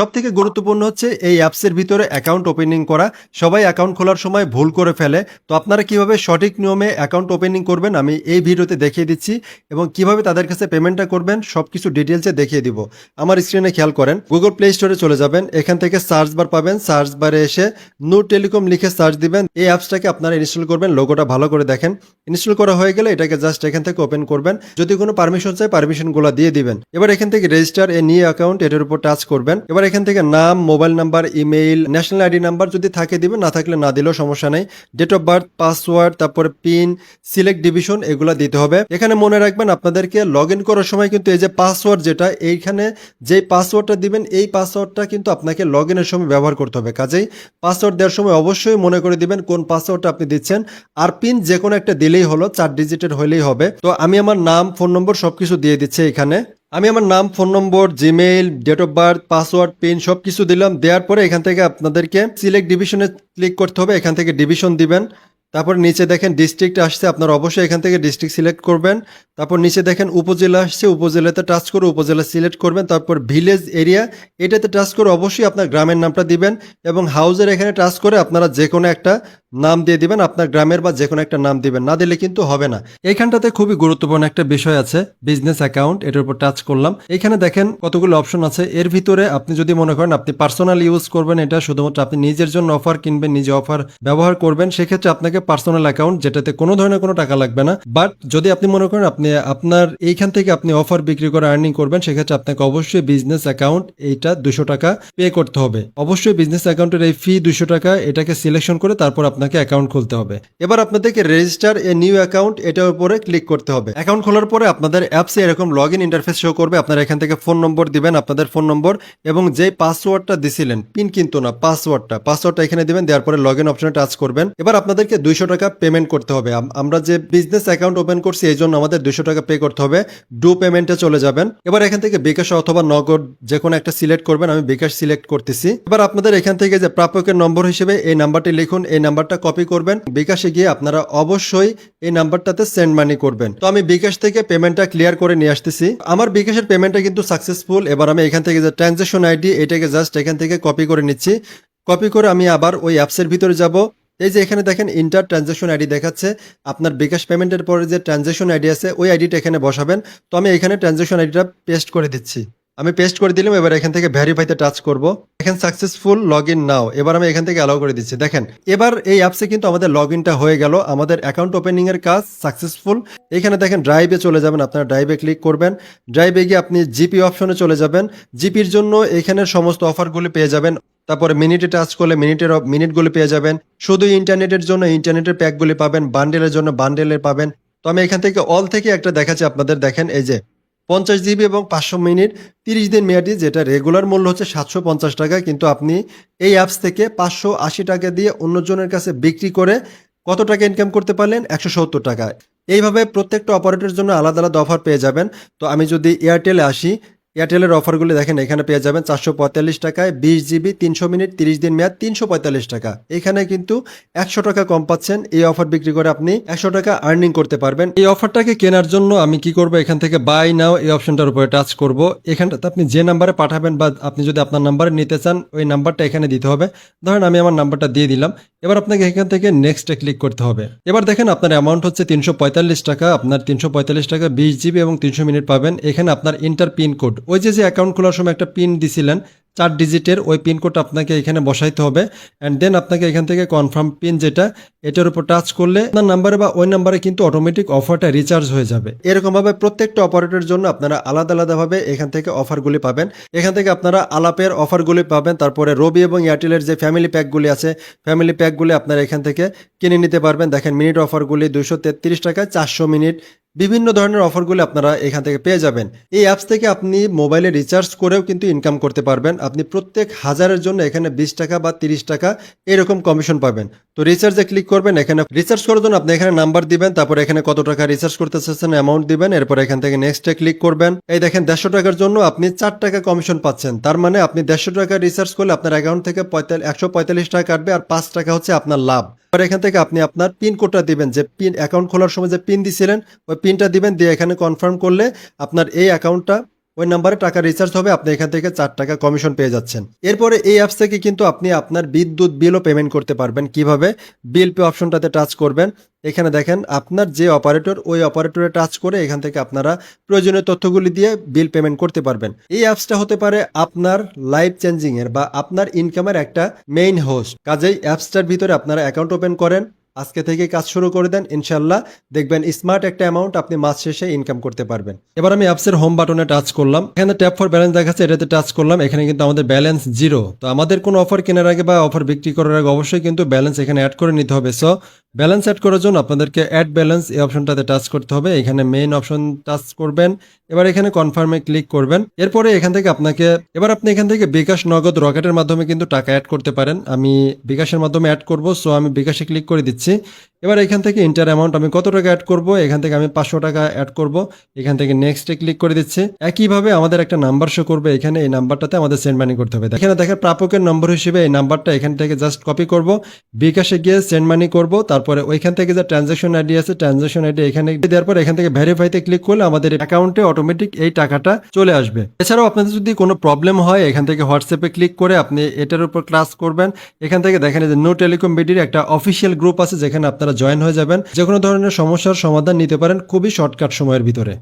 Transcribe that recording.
সব থেকে গুরুত্বপূর্ণ হচ্ছে এই অ্যাপসের ভিতরে অ্যাকাউন্ট ওপেনিং করা। সবাই অ্যাকাউন্ট খোলার সময় ভুল করে ফেলে। তো আপনারা কীভাবে সঠিক নিয়মে অ্যাকাউন্ট ওপেনিং করবেন আমি এই ভিডিওতে দেখিয়ে দিচ্ছি এবং কীভাবে তাদের কাছে পেমেন্টটা করবেন সব কিছু ডিটেলসে দেখিয়ে দিব। আমার স্ক্রিনে খেয়াল করেন, গুগল প্লে স্টোরে চলে যাবেন। এখান থেকে সার্চ বার পাবেন। সার্চ বারে এসে নু টেলিকম লিখে সার্চ দিবেন। এই অ্যাপসটাকে আপনারা ইনস্টল করবেন, লোগোটা ভালো করে দেখেন। ইনস্টল করা হয়ে গেলে এটাকে জাস্ট এখান থেকে ওপেন করবেন। যদি কোনো পারমিশন চাই পারমিশনগুলো দিয়ে দিবেন। এবার এখান থেকে রেজিস্টার এ নিয়ে অ্যাকাউন্ট, এটার উপর টাচ করবেন। এবার এখান থেকে নাম, mobile number, email, national ID number যদি থাকে দিবে, না থাকলে না দিলেও সমস্যা নেই। ডেট অফ বার্থ পাসওয়ার্ড তারপরে পিন সিলেক্ট ডিভিশন এগুলো দিতে হবে। এখানে মনে রাখবেন আপনাদেরকে লগ ইন করার সময় কিন্তু এই যে পাসওয়ার্ড যেটা, এইখানে যেই পাসওয়ার্ডটা দিবেন, এই পাসওয়ার্ডটা কিন্তু আপনাকে লগ ইনের সময় ব্যবহার করতে হবে। কাজেই পাসওয়ার্ড দেওয়ার সময় অবশ্যই মনে করে দিবেন কোন পাসওয়ার্ডটা আপনি দিচ্ছেন। আর পিন যে কোনো একটা দিলেই হলো, চার ডিজিটের হলেই হবে। তো আমি আমার নাম ফোন নম্বর সবকিছু দিয়ে দিচ্ছি এখানে। আমি আমার নাম, phone number, Gmail, date of birth, password, pin সব কিছু দিলাম। দেওয়ার পরে এখান থেকে আপনাদেরকে সিলেক্ট ডিভিশনে ক্লিক করতে হবে। এখান থেকে ডিভিশন দিবেন। তারপর নিচে দেখেন ডিস্ট্রিক্ট আসছে, আপনারা অবশ্যই এখান থেকে ডিস্ট্রিক্ট সিলেক্ট করবেন। তারপর নিচে দেখেন উপজেলা আসছে, উপজেলাতে টাচ করে উপজেলা সিলেক্ট করবেন। তারপর ভিলেজ এরিয়া, এটাতে টাচ করে অবশ্যই আপনার গ্রামের নামটা দিবেন এবং হাউজের এখানে টাচ করে আপনারা যে কোনো একটা নাম দিয়ে দিবেন, আপনার গ্রামের বা যে কোনো একটা নাম দিবেন। না দিলে কিন্তু হবে না। এইখানটাতে খুবই গুরুত্বপূর্ণ একটা বিষয় আছে বিজনেস অ্যাকাউন্ট এটার উপর টাচ করলাম। এখানে দেখেন কতগুলো অপশন আছে। এর ভিতরে আপনি যদি মনে করেন আপনি পার্সোনাল ইউজ করবেন এটা, শুধুমাত্র আপনি নিজের জন্য অফার কিনবেন, নিজে অফার ব্যবহার করবেন, সেক্ষেত্রে আপনাকে পার্সোনাল অ্যাকাউন্ট যেটাতে কোনো ধরনের কোনো টাকা লাগবে না। বাট যদি আপনি মনে করেন আপনি, আপনার এইখান থেকে আপনি অফার বিক্রি করে আর্নিং করবেন, সেক্ষেত্রে আপনাকে অবশ্যই বিজনেস অ্যাকাউন্ট এইটা দুশো টাকা পে করতে হবে। অবশ্যই বিজনেস অ্যাকাউন্টের এই ফি দুশো টাকা, এটাকে সিলেকশন করে তারপর আপনাকে অ্যাকাউন্ট খুলতে হবে। এবার আপনাদেরকে রেজিস্টার এ নিউ অ্যাকাউন্ট এটার উপরে ক্লিক করতে হবে। অ্যাকাউন্ট খোলার পরে আপনাদের অ্যাপসে এরকম লগ ইন ইন্টারফেস শো করবে। আপনারা এখান থেকে ফোন নম্বর দিবেন, আপনাদের ফোন নম্বর এবং যে পাসওয়ার্ডটা দিছিলেন পিন কিন্তু না পাসওয়ার্ডটা পাসওয়ার্ডটা এখানে দিবেন, দেওয়ার পরে লগ ইন অপশনে টাচ করবেন। এবার আপনাদেরকে দুইশো টাকা পেমেন্ট করতে হবে। আমরা যে বিজনেস অ্যাকাউন্ট ওপেন করছি, এই জন্য আমাদের দুইশো টাকা পে করতে হবে। ডু পেমেন্টে চলে যাবেন। এবার এখান থেকে বিকাশ অথবা নগদ যে কোনো একটা সিলেক্ট করবেন, আমি বিকাশ সিলেক্ট করতেছি। এবার আপনাদের এখান থেকে যে প্রাপকের নম্বর হিসেবে এই নাম্বারটি লিখুন। এই নাম্বারটা কপি করবেন। বিকাশে গিয়ে আপনারা অবশ্যই এই নাম্বারটাতে সেন্ড মানি করবেন। তো আমি বিকাশ থেকে পেমেন্টটা ক্লিয়ার করে নিয়ে আসতেছি। আমার বিকাশের পেমেন্টটা কিন্তু সাকসেসফুল এবার আমি এখান থেকে যে ট্রানজাকশন আইডি এটাকে জাস্ট এখান থেকে কপি করে নিচ্ছি। কপি করে আমি আবার ওই অ্যাপসের ভিতরে যাব। এই যে এখানে দেখেন ইন্টার ট্রানজাকশন আইডি দেখাচ্ছে। আপনার বিকাশ পেমেন্টের পরে যে ট্রানজাকশন আইডি আছে, ওই আইডিটা এখানে বসাবেন। তো আমি এখানে ট্রানজাকশন আইডিটা পেস্ট করে দিচ্ছি। আমি পেস্ট করে দিলাম, এবার এখান থেকে ভেরিফাইতে টাচ করব। এখানে সাকসেসফুল লগ ইন নাও এবার আমি এখান থেকে অ্যালাউ করে দিচ্ছি। দেখেন, এবার এই অ্যাপসে কিন্তু আমাদের লগ ইনটা হয়ে গেল। আমাদের অ্যাকাউন্ট ওপেনিং এর কাজ সাকসেসফুল এখানে দেখেন ড্রাইভে চলে যাবেন, আপনারা ড্রাইভে ক্লিক করবেন। ড্রাইভে গিয়ে আপনি জিপি অপশনে চলে যাবেন। জিপির জন্য এখানের সমস্ত অফারগুলি পেয়ে যাবেন। তারপরে মিনিটে টাচ করলে মিনিটের মিনিটগুলি পেয়ে যাবেন। শুধু ইন্টারনেটের জন্য ইন্টারনেটের প্যাকগুলি পাবেন বান্ডেলের জন্য বান্ডেলের পাবেন। তো আমি এখান থেকে অল থেকে একটা দেখাচ্ছি আপনাদের। দেখেন, এই যে পঞ্চাশ জিবি এবং পাঁচশো মিনিট তিরিশ দিন মেয়াদি, যেটা রেগুলার মূল্য হচ্ছে সাতশো পঞ্চাশ টাকা। কিন্তু আপনি এই অ্যাপস থেকে পাঁচশো আশি টাকা দিয়ে অন্যজনের কাছে বিক্রি করে কত টাকা ইনকাম করতে পারলেন? একশো সত্তর টাকায় এইভাবে প্রত্যেকটা অপারেটরের জন্য আলাদা আলাদা অফার পেয়ে যাবেন। তো আমি যদি এয়ারটেলে আসি এয়ারটেলের অফারগুলি দেখেন, এখানে পেয়ে যাবেন চারশো পঁয়তাল্লিশ টাকায় বিশ জিবি, তিনশো মিনিট, তিরিশ দিন মেয়াদ, তিনশো পঁয়তাল্লিশ টাকা। এখানে কিন্তু একশো টাকা কম পাচ্ছেন। এই অফার বিক্রি করে আপনি একশো টাকা আর্নিং করতে পারবেন। এই অফারটাকে কেনার জন্য আমি কি করব? এখান থেকে বাই নাও এই অপশনটার উপরে টাচ করব। এখানটাতে আপনি যে নাম্বারে পাঠাবেন বা আপনি যদি আপনার নাম্বারে নিতে চান, ওই নাম্বারটা এখানে দিতে হবে। ধরেন আমি আমার নাম্বারটা দিয়ে দিলাম। এবার আপনাকে এখান থেকে নেক্সটে ক্লিক করতে হবে। এবার দেখেন আপনার অ্যামাউন্ট হচ্ছে তিনশো পঁয়তাল্লিশ টাকা। আপনার তিনশো পঁয়তাল্লিশ টাকা বিশ জিবি এবং তিনশো মিনিট পাবেন। এখানে আপনার ইন্টার পিন কোড ওই যে যে অ্যাকাউন্ট খোলার সময় একটা পিন দিছিলেন চার ডিজিটের ওই পিন কোড আপনাকে এখানে বসাইতে হবে। অ্যান্ড দেন আপনাকে এখান থেকে কনফার্ম পিন যেটা, এটার উপর টাচ করলে আপনার নাম্বারে বা ওই নাম্বারে কিন্তু অটোমেটিক অফারটা রিচার্জ হয়ে যাবে। এরকমভাবে প্রত্যেকটা অপারেটরের জন্য আপনারা আলাদা আলাদাভাবে এখান থেকে অফারগুলি পাবেন। এখান থেকে আপনারা আলাপের অফারগুলি পাবেন, তারপরে রবি এবং এয়ারটেলের যে ফ্যামিলি প্যাকগুলি আছে ফ্যামিলি প্যাকগুলি আপনারা এখান থেকে কিনে নিতে পারবেন। দেখেন মিনিট অফারগুলি দুশো তেত্রিশ টাকা, চারশো মিনিট বিভিন্ন ধরনের অফারগুলো আপনারা এখান থেকে পেয়ে যাবেন। এই অ্যাপস থেকে আপনি মোবাইলে রিচার্জ করেও কিন্তু ইনকাম করতে পারবেন। আপনি প্রত্যেক হাজারের জন্য এখানে বিশ টাকা বা তিরিশ টাকা এরকম কমিশন পাবেন। তো রিচার্জে ক্লিক করবেন, এখানে রিচার্জ করার জন্য আপনি এখানে নাম্বার দিবেন, তারপর এখানে কত টাকা রিচার্জ করতে চাচ্ছেন অ্যামাউন্ট দিবেন, এরপর এখান থেকে নেক্সটে ক্লিক করবেন। এই দেখেন দেড়শো টাকার জন্য আপনি চার টাকা কমিশন পাচ্ছেন। তার মানে আপনি দেড়শো টাকা রিচার্জ করলে আপনার অ্যাকাউন্ট থেকে পঁয়তাল্লিশ একশো পঁয়তাল্লিশ টাকা কাটবে আর পাঁচ টাকা হচ্ছে আপনার লাভ। এবার এখান থেকে আপনি আপনার পিন কোডটা দিবেন। যে পিন অ্যাকাউন্ট খোলার সময় যে পিন দিছিলেন, ওই পিনটা দিবেন, দিয়ে এখানে কনফার্ম করলে আপনার এই অ্যাকাউন্টটা ওই নাম্বারে টাকা রিচার্জ হবে, আপনি এখান থেকে চার টাকা কমিশন পেয়ে যাচ্ছেন। এরপরে এই অ্যাপস থেকে কিন্তু আপনি আপনার বিদ্যুৎ বিলও পেমেন্ট করতে পারবেন কীভাবে? বিল পে অপশনটাতে টাচ করবেন। এখানে দেখেন, আপনার যে অপারেটর ওই অপারেটরে টাচ করে এখান থেকে আপনারা প্রয়োজনীয় তথ্যগুলি দিয়ে বিল পেমেন্ট করতে পারবেন। এই অ্যাপসটা হতে পারে আপনার লাইফ চেঞ্জিং এর বা আপনার ইনকামের একটা মেইন হোস্ট কাজেই অ্যাপসটার ভিতরে আপনারা অ্যাকাউন্ট ওপেন করেন। আজকে থেকে কাজ শুরু করে দেন ইনশাল্লাহ দেখবেন স্মার্ট একটা অ্যামাউন্ট আপনি মাস শেষে ইনকাম করতে পারবেন। এবার আমি অ্যাপসের হোম বাটনে টাচ করলাম। এখানে ট্যাপ ফর ব্যালেন্স দেখাচ্ছে, এটাতে টাচ করলাম। এখানে কিন্তু আমাদের ব্যালেন্স জিরো তো আমাদের কোনো অফার কেনার আগে বা অফার বিক্রি করার আগে অবশ্যই কিন্তু ব্যালেন্স এখানে অ্যাড করে নিতে হবে। সো ব্যালেন্স অ্যাড করার জন্য আপনাদেরকে অ্যাড ব্যালেন্স এই অপশনটাতে টাচ করতে হবে। এখানে মেইন অপশন টাচ করবেন। এবার এখানে কনফার্মে ক্লিক করবেন। এরপরে এখান থেকে আপনাকে, এবার আপনি এখান থেকে বিকাশ নগদ রকেটের মাধ্যমে কিন্তু টাকা অ্যাড করতে পারেন। আমি বিকাশের মাধ্যমে অ্যাড করব। সো আমি বিকাশে ক্লিক করে দিচ্ছি। এবার এখান থেকে ইন্টার অ্যামাউন্ট আমি কত টাকা অ্যাড করব? এখান থেকে আমি পাঁচশো টাকা অ্যাড করব। এখান থেকে নেক্সটে ক্লিক করে দিচ্ছি। একইভাবে আমাদের একটা নাম্বার শো করবে এখানে। এই নাম্বারটাতে আমাদের সেন্ড মানি করতে হবে। এখানে দেখেন প্রাপকের নম্বর হিসেবে এই নাম্বারটা এখান থেকে জাস্ট কপি করব। বিকাশে গিয়ে সেন্ড মানি করব। তারপরে ওইখান থেকে যে ট্রানজাকশন আইডি আছে ট্রানজাকশন আইডি এখানে দেওয়ার পর এখান থেকে ভেরিফাইতে ক্লিক করলে আমাদের অ্যাকাউন্টে অটোমেটিক এই টাকাটা চলে আসবে। এছাড়াও আপনাদের যদি কোনো প্রবলেম হয়, এখান থেকে হোয়াটসঅ্যাপে ক্লিক করে আপনি এটার উপর ক্লাস করবেন। এখান থেকে দেখেন যে নো টেলিকম বিডির একটা অফিসিয়াল গ্রুপ আছে যেখানে আপনারা জয়েন হয়ে যাবেন। যে কোনো ধরনের সমস্যার সমাধান নিতে পারেন খুবই শর্টকাট সময়ের ভিতরে।